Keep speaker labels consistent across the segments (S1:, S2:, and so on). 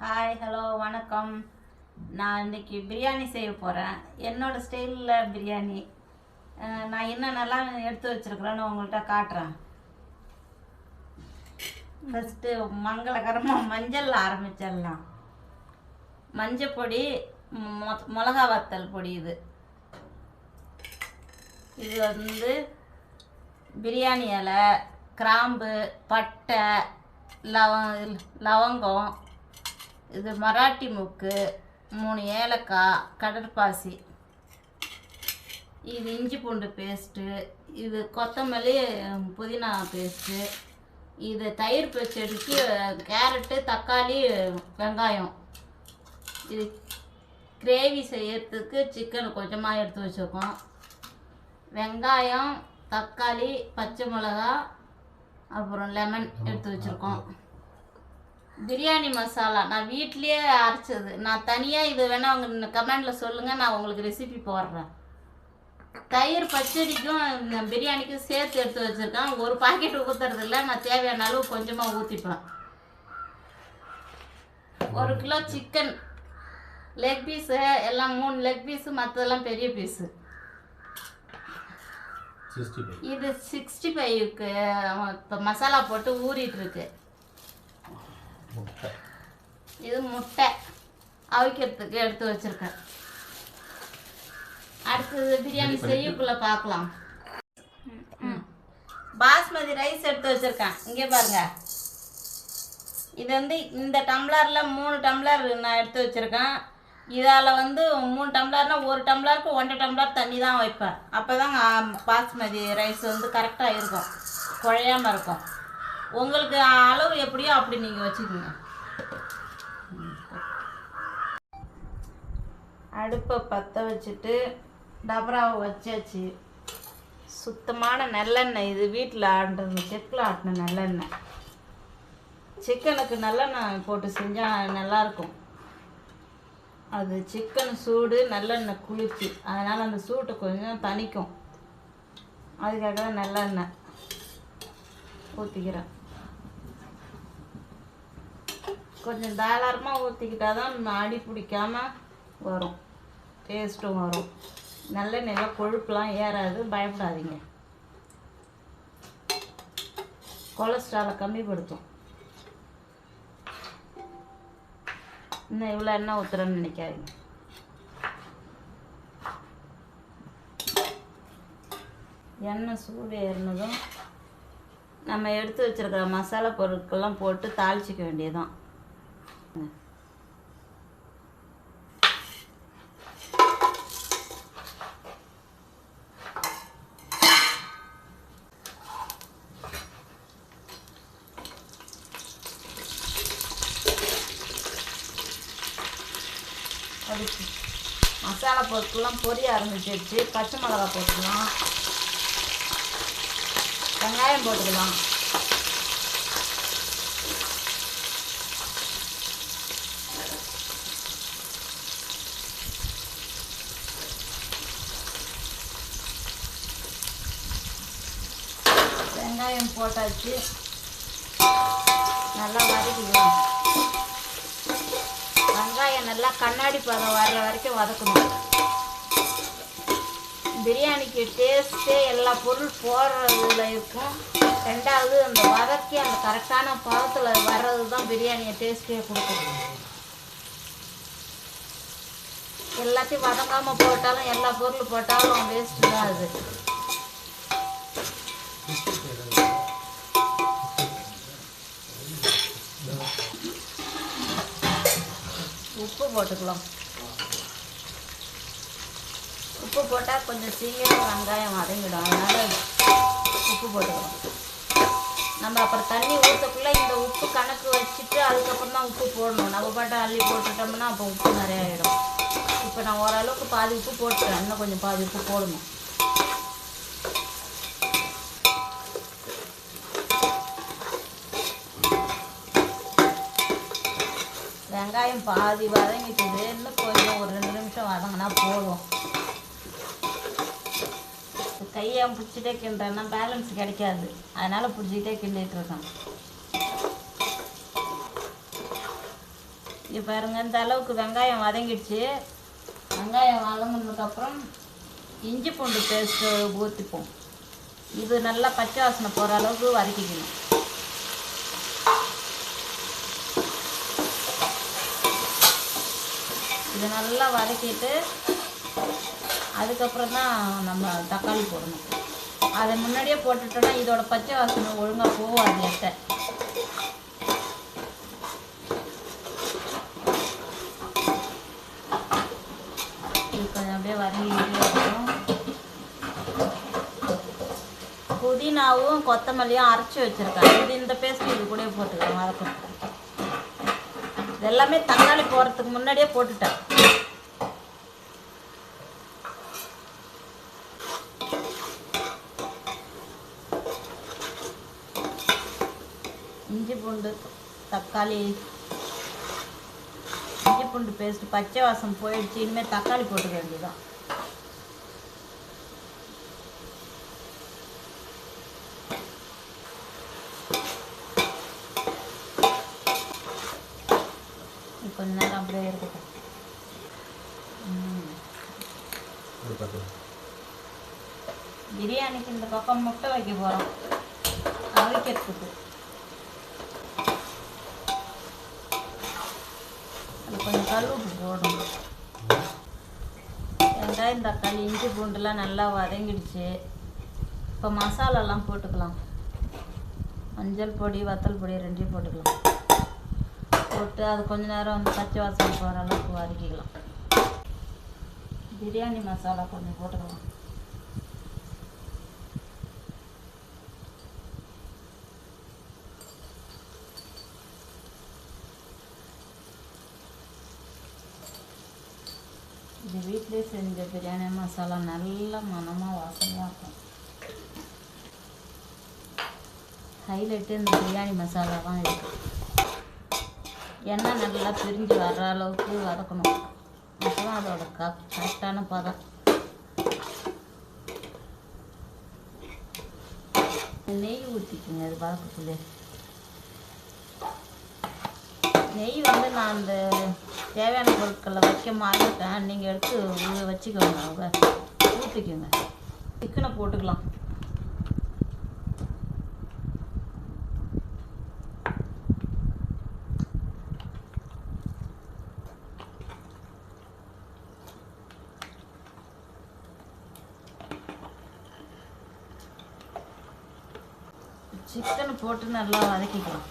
S1: Hi hello வணக்கம். நான் இன்னைக்கு பிரியாணி செய்ய போகிறேன் என்னோடய ஸ்டைலில் பிரியாணி. நான் என்னென்னலாம் எடுத்து வச்சிருக்கிறேன்னு உங்கள்கிட்ட காட்டுறேன். ஃபஸ்ட்டு மங்களகரமாக மஞ்சள் ஆரம்பிச்சிடலாம். மஞ்சள் பொடி மொ- மிளகா வத்தல் பொடி இது. இது வந்து பிரியாணி இலை கிராம்பு பட்டை லவ லவங்கம் இது மராட்டி முக்கு மூணு ஏலக்காய் கடற்பாசி இது இஞ்சி பூண்டு பேஸ்ட்டு இது கொத்தமல்லி புதினா பேஸ்ட்டு. இது தயிர் பச்சடிக்கு கேரட்டு தக்காளி வெங்காயம். இது கிரேவி செய்யறதுக்கு சிக்கன் கொஞ்சமாக எடுத்து வச்சுருக்கோம். வெங்காயம் தக்காளி பச்சை மிளகா அப்புறம் லெமன் எடுத்து வச்சுருக்கோம். பிரியாணி மசாலா. நான் வீட்லேயே அரைச்சது. நான் தனியாக இது வேணால் உங்கள் கமெண்டில் சொல்லுங்கள் நான் உங்களுக்கு ரெசிபி போடுறேன். தயிர் பச்சடிக்கும் இந்த பிரியாணிக்கும் சேர்த்து எடுத்து வச்சுருக்கேன். ஒரு பாக்கெட் ஊற்றுறது இல்லை நான் தேவையான அளவு கொஞ்சமாக ஊற்றிப்பேன் ஒரு கிலோ சிக்கன் லெக் பீஸு எல்லாம் மூணு லெக் பீஸு மற்றதெல்லாம் பெரிய பீஸு இது சிக்ஸ்டி ஃபைவ்க்கு இப்போ மசாலா போட்டு ஊறிட்டு இருக்கு.
S2: முட்டை.
S1: இது முட்டை. அவிக்கிறதுக்கு எடுத்து வச்சிருக்கேன். அடுத்தது பிரியாணி செய்யக்குள்ள பார்க்கலாம் ம். பாஸ்மதி ரைஸ் எடுத்து வச்சிருக்கேன். இங்கே பாருங்க. இது வந்து இந்த டம்ளரில் மூணு டம்ளர் நான் எடுத்து வச்சிருக்கேன். இதால் வந்து மூணு டம்ளர்னா ஒரு டம்ளருக்கு ஒன்றரை டம்ளர் தண்ணி தான் வைப்பேன். அப்போ தாங்க பாஸ்மதி ரைஸ் வந்து கரெக்டாக இருக்கும். குழையாம இருக்கும். உங்களுக்கு அளவு எப்படியோ அப்படி நீங்கள் வச்சுக்கோங்க. அடுப்பை பற்ற வச்சுட்டு டபராவை வச்சாச்சு. சுத்தமான நல்லெண்ணெய் இது வீட்டில் ஆட்டுறது செக்கில் ஆட்டின நல்லெண்ணெய். சிக்கனுக்கு நல்லெண்ணெய் போட்டு செஞ்சால் நல்லாயிருக்கும். அது சிக்கன் சூடு நல்லெண்ணெய் குளிர்ச்சி. அதனால் அந்த சூட்டை கொஞ்சம் தணிக்கும். அதுக்காக தான் நல்லெண்ணெய் ஊற்றிக்கிறேன் கொஞ்சம் தாராளமாக ஊற்றிக்கிட்டா தான் அடி பிடிக்காம வரும். டேஸ்ட்டும் வரும். நல்லெண்ணெயில் கொழுப்புலாம் ஏறாது. பயப்படாதீங்க. கொலஸ்ட்ராலை கம்மிப்படுத்தும். இன்னும் இவ்வளோ எண்ணெய் ஊற்றுறேன்னு நினைக்காதீங்க. எண்ணெய் சூடு ஏறினதும் நம்ம எடுத்து வச்சிருக்கிற மசாலா பொருட்கள்லாம் போட்டு தாளிச்சிக்க வேண்டியதான் மசாலா பொருட்கள்லாம் பொரிய ஆரம்பிச்சிருச்சு. பச்சை மிளகா போட்டுக்கலாம். வெங்காயம் போட்டுக்கலாம். வெங்காயம் போட்டாச்சு. நல்லா வதக்கிக்கலாம். நல்லா கண்ணாடி பதம் வர்ற வரைக்கும் வதக்கணும். பிரியாணிக்கு டேஸ்ட்டே எல்லா பொருள் போடுறதுல இருக்கும். ரெண்டாவது அந்த வதக்கி அந்த கரெக்டான பதத்தில் வர்றது தான் பிரியாணியை டேஸ்ட்டே கொடுக்கும். எல்லாத்தையும் வதங்காமல் போட்டாலும் எல்லா பொருள் போட்டாலும் வேஸ்ட்டு தான் அது. உப்பு போட்டுக்கலாம். உப்பு போட்டால் கொஞ்சம் சீக்கிரம் வெங்காயம் வதங்கிடும். அதனால் உப்பு போட்டுக்கலாம். நம்ம அப்புறம் தண்ணி ஊற்றக்குள்ளே இந்த உப்பு கணக்கு வச்சுட்டு அதுக்கப்புறம் தான் உப்பு போடணும். நம்ம பாட்டை அள்ளி போட்டுட்டோம்னா அப்போ உப்பு நிறைய ஆகிடும் இப்போ நான் ஓரளவுக்கு பாதி உப்பு போட்டுறேன் இன்னும் கொஞ்சம் பாதி உப்பு போடணும். வெங்காயம் பாதி வதங்கிட்டுது. இன்னும் கொஞ்சம் ஒரு ரெண்டு நிமிஷம் வதங்கினா போதும். கையை பிடிச்சிட்டே கிண்டுறேன்னா பேலன்ஸ் கிடைக்காது. அதனால் பிடிச்சிக்கிட்டே கிண்டிகிட்டு இருக்கேன். இங்கே பாருங்க இந்த அளவுக்கு வெங்காயம் வதங்கிடுச்சு. வெங்காயம் வதங்கினதுக்கப்புறம் இஞ்சி பூண்டு பேஸ்ட்டு ஊற்றிப்போம் இது நல்லா பச்சை வாசனை போகிற அளவுக்கு வதக்கிக்கணும். இதை நல்லா வதக்கிட்டு அதுக்கப்புறம் தான் நம்ம தக்காளி போடணும். அதை முன்னாடியே போட்டுட்டோம்னா இதோட பச்சை வாசனை ஒழுங்காக போகாது எட்ட. கொஞ்சம் அப்படியே வதங்கிட்டே இருக்கும். புதினாவும் கொத்தமல்லியும் அரைச்சி வச்சுருக்கேன் இது இந்த பேஸ்ட் இது கூட போட்டுக்கலாம் வதக்கம் இதெல்லாமே தக்காளி போகிறதுக்கு முன்னாடியே போட்டுட்டேன். இஞ்சி பூண்டு தக்காளி இஞ்சி பூண்டு பேஸ்ட் பச்சை வாசம் போயிடுச்சு. இனிமேல் தக்காளி போட்டுக்க வேண்டியதுதான். கொஞ்ச நேரம் அப்படியே இருக்கட்டும். பிரியாணிக்கு இந்த பக்கம் முட்டை வைக்க போகிறோம் அவிக்கிறதுக்கு அது கொஞ்சம் கல்லுப்பு போடணும். வெங்காயம் தக்காளி இஞ்சி பூண்டுலாம் நல்லா வதங்கிடுச்சு. இப்போ மசாலாலாம் போட்டுக்கலாம். மஞ்சள் பொடி வத்தல் பொடி ரெண்டையும் போட்டுக்கலாம். போட்டு அது கொஞ்ச நேரம் வந்து பச்சை வாசனை போகிற அளவுக்கு வதக்கிக்கலாம் பிரியாணி மசாலா கொஞ்சம் போட்டுக்கலாம். இது வீட்டிலே செஞ்ச பிரியாணி மசாலா நல்ல மனமாக வாசனையாக இருக்கும். ஹைலைட்டு இந்த பிரியாணி மசாலா தான் இருக்குது எண்ணெய் நல்லா பிரிஞ்சு வர்ற அளவுக்கு வதக்கணும். அப்புறம் அதோட க கரெக்டான பதம். நெய் ஊற்றிக்குங்க அது வதக்கக்குள்ளே நெய் வந்து நான் அந்த தேவையான பொருட்களை வைக்க மாட்டேன் நீங்கள் எடுத்து வச்சுக்கோங்க அவங்க ஊற்றிக்கோங்க சிக்கனை போட்டுக்கலாம். சிக்கனை போட்டு நல்லா வதக்கிக்கலாம்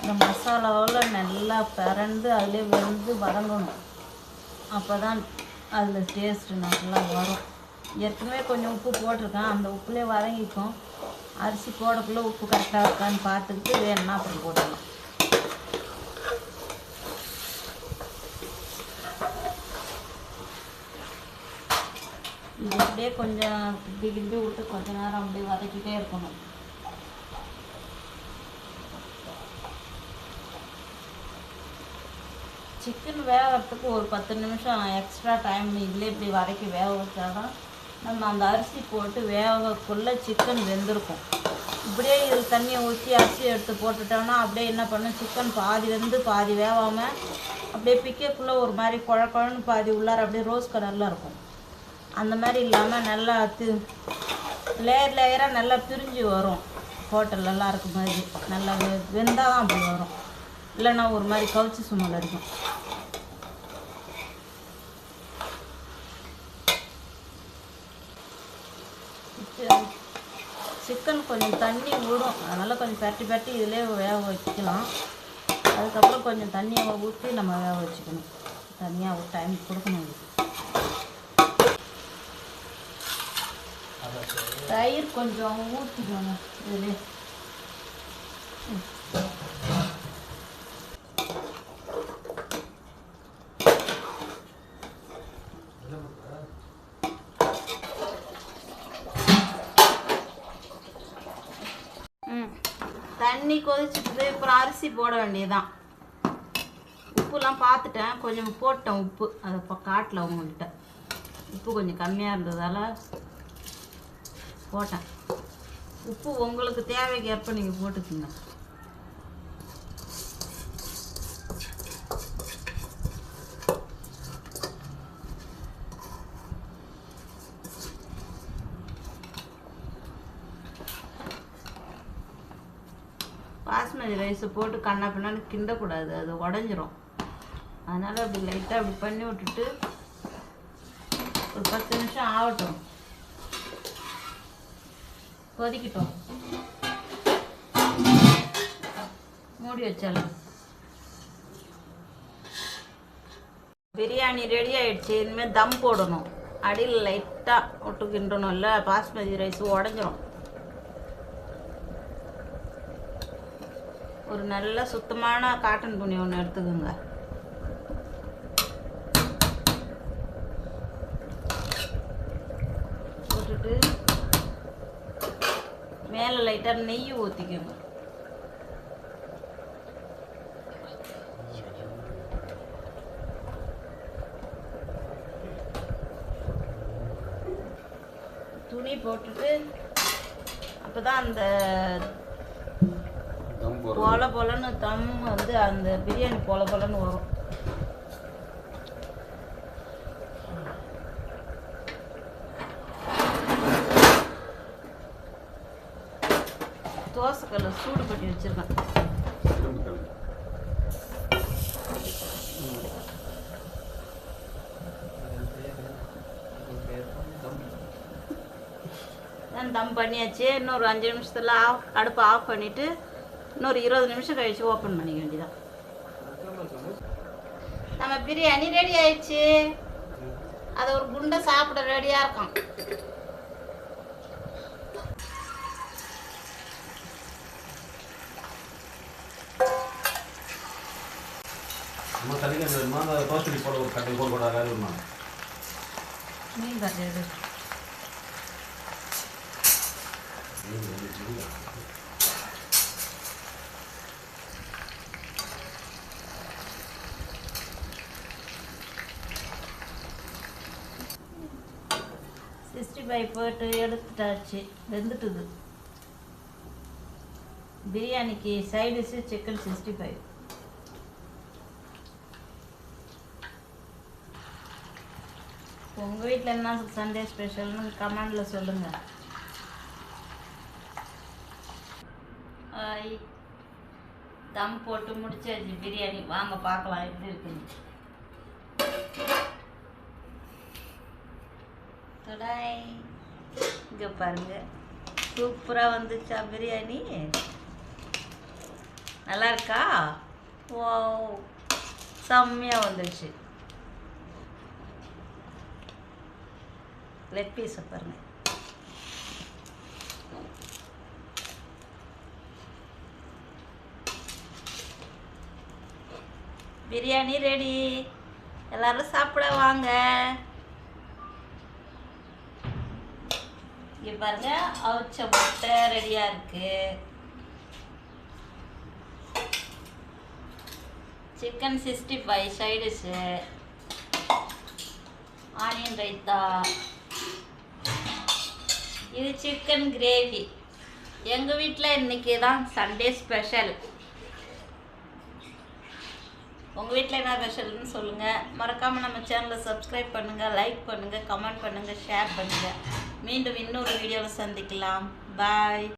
S1: இந்த மசாலாவில் நல்லா பிறந்து அதிலே வெந்து வதங்கணும். அப்போ தான் அதில் டேஸ்ட்டு நல்லா வரும். ஏற்கனவே கொஞ்சம் உப்பு போட்டிருக்கேன். அந்த உப்புலேயே வதங்கிக்கும். அரிசி போடக்குள்ளே உப்பு கரெக்டாக இருக்கான்னு பார்த்துக்கிட்டு வேணும்னா அப்புறம் போட்டுக்கலாம் இது அப்படியே கொஞ்சம் இப்படி கிண்டி விட்டு கொஞ்ச நேரம் அப்படியே வதக்கிட்டே இருக்கணும். சிக்கன் வேகிறதுக்கு ஒரு பத்து நிமிஷம் எக்ஸ்ட்ரா டைம் இதில் இப்படி வதக்கி வேக வச்சாதான் நம்ம அந்த அரிசி போட்டு வேகக்குள்ளே சிக்கன் வெந்திருக்கும். இப்படியே இது தண்ணியை ஊற்றி அரிசி எடுத்து போட்டுட்டோம்னா அப்படியே என்ன பண்ணும்? சிக்கன் பாதி வெந்து பாதி வேகாமல் அப்படியே பிக்கக்குள்ளே ஒரு மாதிரி குழ குழன்னு பாதி உள்ளார அப்படியே ரோஸ் கலரில் இருக்கும். அந்த மாதிரி இல்லாமல் நல்லா தி லேயர் லேயராக நல்லா பிரிஞ்சு வரும். ஹோட்டல்லலாம் இருக்கும் மாதிரி நல்லா வெ வெந்தால் தான் அப்படி வரும். இல்லைன்னா ஒரு மாதிரி கவுச்சி சுமல் அடிக்கும். சிக்கன் கொஞ்சம் தண்ணி விடும் அதனால் கொஞ்சம் பரட்டி பரட்டி இதிலே வேக வச்சுக்கலாம் அதுக்கப்புறம் கொஞ்சம் தண்ணியை ஊற்றி நம்ம வேக வச்சுக்கணும். தனியாக ஒரு டைம் கொடுக்கணும். தயிர் கொஞ்சம் ஊற்றிக்கோங்க இதில் ம். தண்ணி கொதிச்சுட்டு அப்புறம் அரிசி போட வேண்டியதுதான். உப்புலாம் பார்த்துட்டேன் கொஞ்சம் போட்டேன் உப்பு. அதை இப்போ காட்டல உங்கள்கிட்ட உப்பு கொஞ்சம் கம்மியாக இருந்ததால் போட்டேன். உப்பு உங்களுக்கு தேவைக்கு ஏற்ப நீங்கள் போட்டுக்குங்க. பாஸ்மதி ரைஸை போட்டு கண்ணா பின்னாலும் கிண்டக்கூடாது அது உடஞ்சிரும். அதனால் அப்படி லைட்டாக அப்படி பண்ணி விட்டுட்டு ஒரு பத்து நிமிஷம் ஆகட்டும். கொதிக்கட்டும். மூடி வச்சிடலாம். பிரியாணி ரெடி ஆயிடுச்சு. இனிமேல் தம் போடணும். அடியில் லைட்டாக விட்டு கிண்டணும்ல பாஸ்மதி ரைஸ் உடஞ்சிரும். ஒரு நல்ல சுத்தமான காட்டன் துணி ஒன்று எடுத்துக்கோங்க. போட்டுட்டு மேலே லைட்டாக நெய் ஊற்றிக்கோங்க துணி போட்டுட்டு அப்போ தான் அந்த பொல பொலன்னு தம் வந்து அந்த பிரியாணி பொல பொலன்னு வரும். தோசைக்கல்ல சூடு பண்ணி வச்சிருக்கேன். தம் பண்ணியாச்சு. இன்னொரு அஞ்சு நிமிஷத்தில் ஆஃப் அடுப்பை ஆஃப் பண்ணிவிட்டு இன்னொரு இருபது நிமிஷம் கழிச்சு ஓப்பன் பண்ணிக்க வேண்டியதான் நம்ம பிரியாணி ரெடி ஆயிடுச்சு. அது ஒரு குண்டை சாப்பிட ரெடியாக இருக்கும்
S2: போட ஒரு கட்டை போட கூட வேறுமா
S1: மீன் கறி எடு சிக்ஸ்டி ஃபைவ் போட்டு எடுத்துட்டாச்சு வெந்துட்டுது. பிரியாணிக்கு side dish chicken sixty five உங்கள் வீட்டில் என்ன சண்டே ஸ்பெஷல்னு கமெண்டில் சொல்லுங்கள் ஆய் தம் போட்டு முடிச்சாச்சு பிரியாணி. வாங்க பார்க்கலாம் எப்படி இருக்குன்னு. தொடாய். இங்கே பாருங்க. சூப்பராக வந்துச்சா பிரியாணி. நல்லா இருக்கா? ஓ செம்மையாக வந்துடுச்சு லெக் பீஸை பாருங்கள் பிரியாணி ரெடி எல்லாரும் சாப்பிட வாங்க. இங்கே பாருங்க அவிச்ச முட்டை ரெடியாக இருக்கு. Chicken sixty five side dish onion raita. இது சிக்கன் கிரேவி எங்கள் வீட்டில் இன்னைக்கு தான் சண்டே ஸ்பெஷல் உங்கள் வீட்டில் என்ன ஸ்பெஷல்னு சொல்லுங்கள் மறக்காமல் நம்ம சேனலை சப்ஸ்கிரைப் பண்ணுங்கள் லைக் பண்ணுங்கள் கமெண்ட் பண்ணுங்கள் ஷேர் பண்ணுங்கள் மீண்டும் இன்னொரு வீடியோவில் சந்திக்கலாம். பாய்